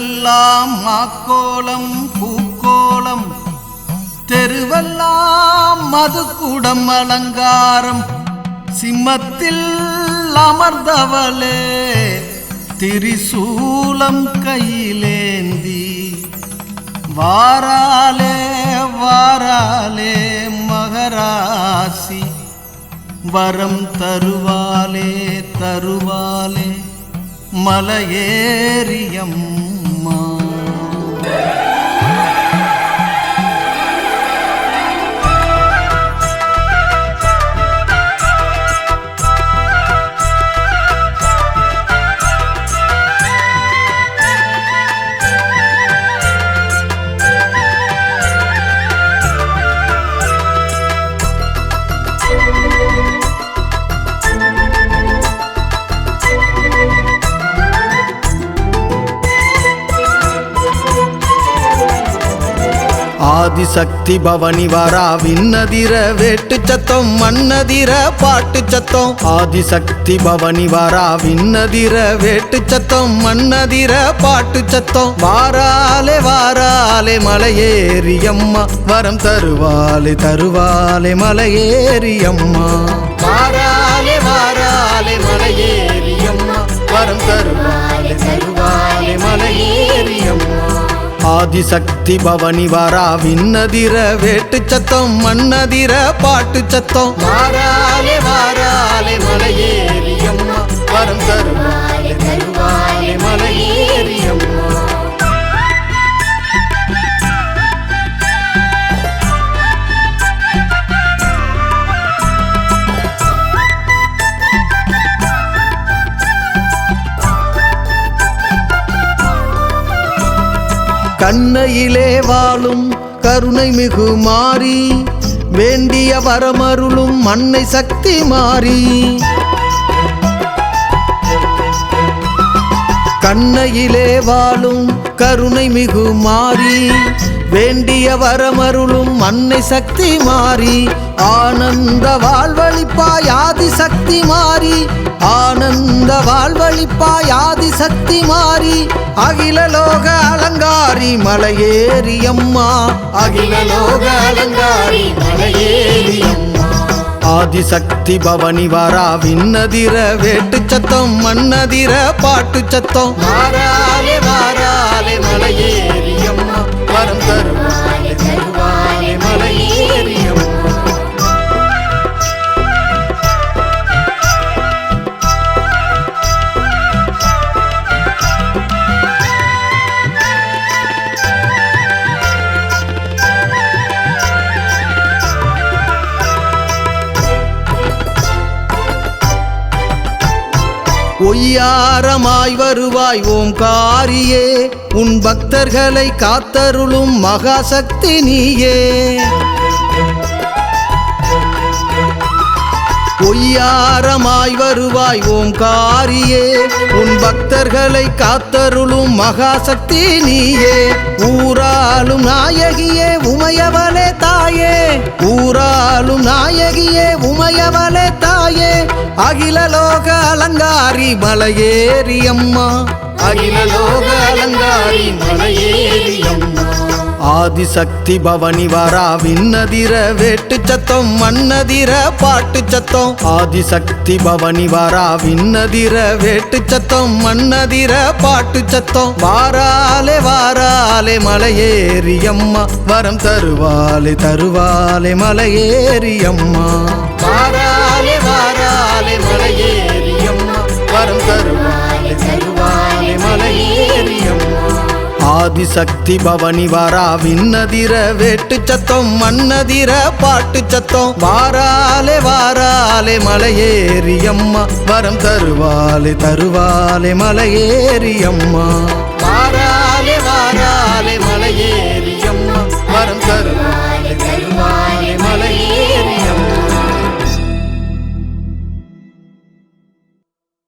தெருவெல்லாம் மாக்கோலம் பூக்கோலம் தெருவெல்லாம் மதுக்குடம் அலங்காரம். சிம்மத்தில் அமர்ந்தவளே திரிசூலம் கையிலேந்தி. வாராலே வாராலே மகராசி. வரம் தருவாலே தருவாலே மலையேறியம்மா ஆதிசக்தி பவனி வரா விண்ணதிர வேட்டு சத்தம் மன்னதிர பாட்டு சத்தம். ஆதிசக்தி பவனி வரா விண்ணதிர வேட்டு சத்தம் மன்னதிர பாட்டு சத்தம். வாராலே வாராலே மலையேறி அம்மா வரம் தருவாலே தருவாலே மலையேறி அம்மா வாராலே வாராலே மலையேறி அம்மா வரம் தருவாலே தருவாலே ஆதிசக்தி பவனி வரா. விண்ணதிர வேட்டு சத்தம் மண்ணதிர பாட்டு சத்தம். வாராலே வாராலே மலையே. கண்ணையிலே வாழும் கருணை மிகு மாறி வேண்டிய வரமருளும் மண்ணை சக்தி மாறி. கண்ணையிலே வாழும் கருணை மிகு மாறி வேண்டிய வரமருளும் மண்ணை சக்தி மாறி. ஆனந்த வாழ்வழிப்பாய் ஆதி சக்தி மாறி ஆனந்த வாழ்வழிப்பாய் ஆதி சக்தி மாறி அகில லோக அலங்காரி மலையேறி அம்மா அகில லோக அலங்காரி மலையேறி அம்மா ஆதிசக்தி பவனி வரா விண்ணதிர வேட்டு சத்தம் மன்னதிர பாட்டு சத்தம். வாராலே வாராலே மலையேறி அம்மா வரம் ஒய்யாரமாய் வருவாய் ஓம் காரியே. உன் பக்தர்களை காத்தருளும் மகாசக்தி நீயே. பொய்யாரமாய் வருவாய் ஓம்காரியே. உன் பக்தர்களை காத்தருளும் மகாசக்தி நீயே. ஊராலும் நாயகியே உமையவளே தாயே. ஊராலும் நாயகியே உமையவளே தாயே. அகில லோக அலங்காரி மலையேறி அம்மா அகில லோக அலங்காரி மலையேறி அம்மா ஆதிசக்தி பவனி வரா விண்ணதிர வேட்டு சத்தம் மன்னதிர பாட்டு சத்தம். ஆதிசக்தி பவனி வரா விண்ணதிர வேட்டு சத்தம் மன்னதிர பாட்டு சத்தம். வாராலே வாராலே மலையேறி அம்மா வரம் தருவாலே தருவாலே மலையேறி அம்மா வாராலே வாராலே மலையேறி அம்மா வரம் தருவாலே ஆதிசக்தி பவனி வரா. விண்ணதிர வேட்டு சத்தம் மன்னதிர பாட்டு சத்தம். வாராலே வாராலே மலையேறி அம்மா வரம் தருவாலே தருவாலே மலையேறி அம்மா வாரா